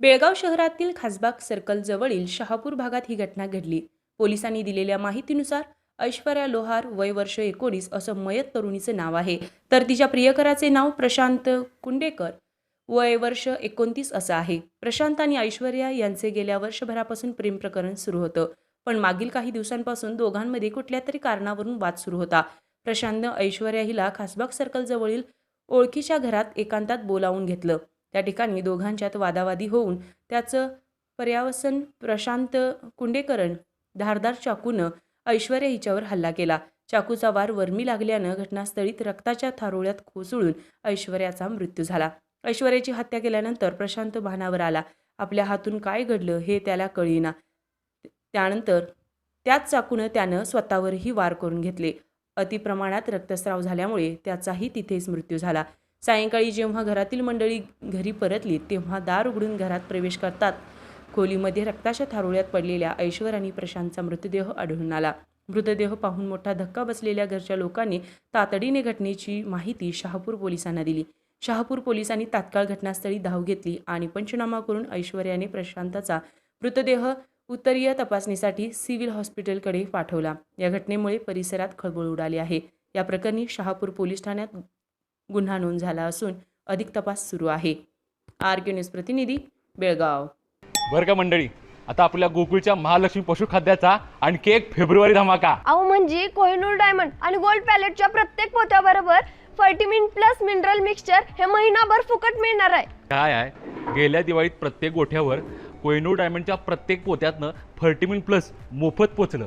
बेळगाव शहरातील खासबाग सर्कल जवळील शहापूर भागात ही घटना घडली. पोलिसांनी दिलेल्या माहितीनुसार ऐश्वर्या लोहार वय वर्ष एकोणीस असं मयत तरुणीचं नाव आहे. तर तिच्या प्रियकराचे नाव प्रशांत कुंडेकर वय वर्ष एकोणतीस असं आहे. प्रशांत आणि ऐश्वर्या यांचे गेल्या वर्षभरापासून प्रेम प्रकरण सुरू होतं. पण मागील काही दिवसांपासून दोघांमध्ये कुठल्या तरी कारणावरून वाद सुरू होता. प्रशांतनं ऐश्वर्या हिला खासबाग सर्कलजवळील ओळखीच्या घरात एकांतात बोलावून घेतलं. त्या ठिकाणी दोघांच्यात वादावादी होऊन त्याचं पर्यावसन प्रशांत कुंडेकरण धारदार चाकूनं ऐश्वर्या हिच्यावर हल्ला केला. चाकूचा वार वर्मी लागल्यानं घटनास्थळीत रक्ताच्या थारोळ्यात कोसळून ऐश्वर्याचा मृत्यू झाला. ऐश्वर्याची हत्या केल्यानंतर प्रशांत भानावर आला. आपल्या हातून काय घडलं हे त्याला कळीना. त्यानंतर त्याच चाकूनं त्यानं स्वतःवरही वार करून घेतले. अतिप्रमाणात रक्तस्राव झाल्यामुळे त्याचाही तिथेच मृत्यू झाला. सायंकाळी जेव्हा घरातील मंडळी घरी परतली तेव्हा दार उघडून घरात प्रवेश करतात. खोलीमध्ये रक्ताच्या थारोळ्यात पडलेल्या ऐश्वर आणि प्रशांतचा मृतदेह आढळून आला. मृतदेह पाहून मोठा धक्का बसलेल्या घरच्या लोकांनी तातडीने घटनेची माहिती शहापूर पोलिसांना दिली. शहापूर पोलिसांनी तात्काळ घटनास्थळी धाव घेतली आणि पंचनामा करून ऐश्वर्याने प्रशांताचा मृतदेह उत्तरीय तपासणीसाठी सिव्हिल हॉस्पिटलकडे पाठवला. या घटनेमुळे परिसरात खळबळ उडाली आहे. या प्रकरणी शहापूर पोलीस ठाण्यात गुन्हा नोंद झाला असून अधिक तपास सुरू आहे. आर के न्यूज प्रतिनिधी बेळगाव. बरं का मंडळी आता आपल्या गोकुळच्या महालक्ष्मी पशुखाद्याचा आणखी एक फेब्रुवारी धमाका. अहो म्हणजे कोहिनूर डायमंड आणि गोल्ड पॅलेटच्या प्रत्येक पोत्याबरोबर फर्टिमिन प्लस मिनरल मिक्सचर हे महिनाभर फुकट मिळणार आहे. काय आहे? गेल्या दिवाळीत प्रत्येक गोठ्यावर कोहिनूर डायमंडच्या प्रत्येक पोत्यातनं फर्टिमिन प्लस मोफत पोचलं.